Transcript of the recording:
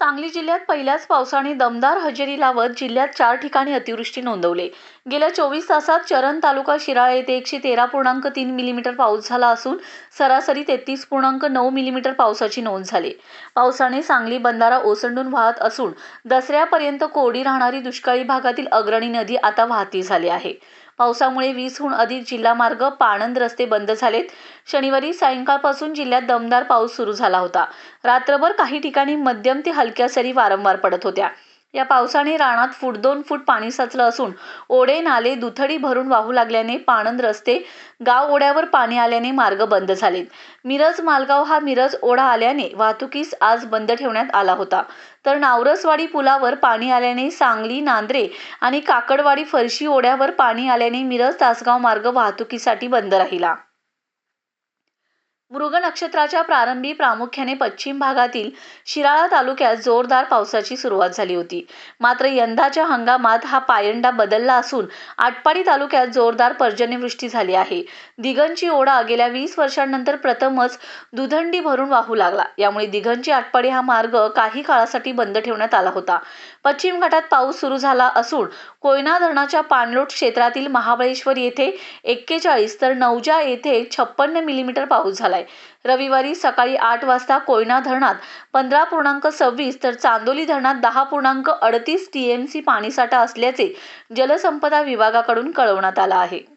सांगली जिल्ह्यात पहिल्याच पावसाने दमदार हजेरी लावत जिल्ह्यात चार ठिकाणी अतिवृष्टी नोंदवली. गेल्या चोवीस तासात चरण तालुका शिराळा येथे एकशे तेरा पूर्णांक तीन मिलीमीटर पाऊस झाला असून सरासरी तेहतीस पूर्णांक नऊ मिलीमीटर पावसाची नोंद झाली. पावसाने सांगली बंधारा ओसंडून वाहत असून दसऱ्यापर्यंत कोरडी राहणारी दुष्काळी भागातील अग्रणी नदी आता वाहती झाली आहे. पावसामुळे वीसहून अधिक जिल्हा मार्ग पाणंद रस्ते बंद झालेत. शनिवारी सायंकाळपासून जिल्ह्यात दमदार पाऊस सुरू झाला होता. रात्रभर काही ठिकाणी मध्यम ते हलक्या सरी वारंवार पडत होत्या. या पावसाने रानात फूट दोन फूट पाणी साचलं असून ओढे नाले दुथडी भरून वाहू लागल्याने पाणंद रस्ते गाव ओढ्यावर पाणी आल्याने मार्ग बंद झालेत. मिरज मालगाव हा मिरज ओढा आल्याने वाहतुकीस आज बंद ठेवण्यात आला होता. तर नावरसवाडी पुलावर पाणी आल्याने सांगली नांद्रे आणि काकडवाडी फरशी ओढ्यावर पाणी आल्याने मिरज तासगाव मार्ग वाहतुकीसाठी बंद राहिला. मृग नक्षत्राच्या प्रारंभी प्रामुख्याने पश्चिम भागातील शिराळा तालुक्यात जोरदार पावसाची सुरुवात झाली होती. मात्र यंदाच्या हंगामात हा पायंडा बदलला असून आटपाडी तालुक्यात जोरदार पर्जन्यवृष्टी झाली आहे. दिगंची ओढा गेल्या वीस वर्षांनंतर प्रथमच दुधंडी भरून वाहू लागला. यामुळे दिगंची आटपाडी हा मार्ग काही काळासाठी बंद ठेवण्यात आला होता. पश्चिम घाटात पाऊस सुरू झाला असून कोयना धरणाच्या पाणलोट क्षेत्रातील महाबळेश्वर येथे एक्केचाळीस तर नवजा येथे छप्पन्न मिलीमीटर पाऊस झालाय. रविवारी सकाळी आठ वाजता कोयना धरणात पंधरा पूर्णांक सव्वीस तर चांदोली धरणात दहा पूर्णांक अडतीस टीएमसी पाणीसाठा असल्याचे जलसंपदा विभागाकडून कळवण्यात आलं आहे.